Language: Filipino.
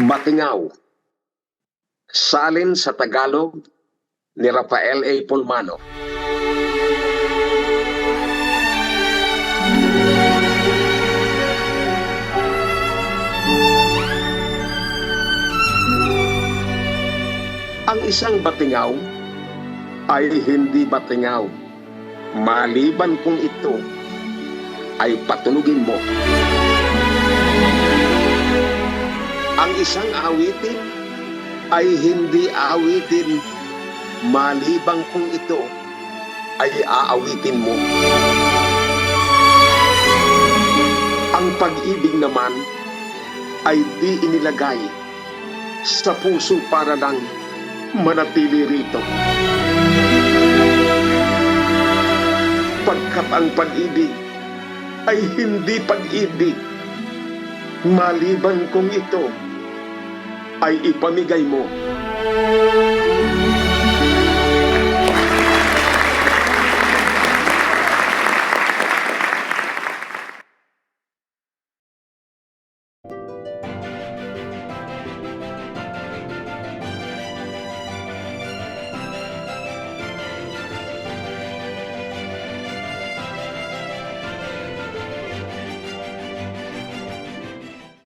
Batingaw. Salin sa Tagalog ni Rafael A. Pulmano. Ang isang batingaw ay hindi batingaw. Maliban kung ito ay patunugin mo. Ang isang awitin ay hindi awitin malibang kung ito ay aawitin mo. Ang pag-ibig naman ay di inilagay sa puso para lang manatili rito. Pagkat ang pag-ibig ay hindi pag-ibig maliban kung ito ay ipamigay mo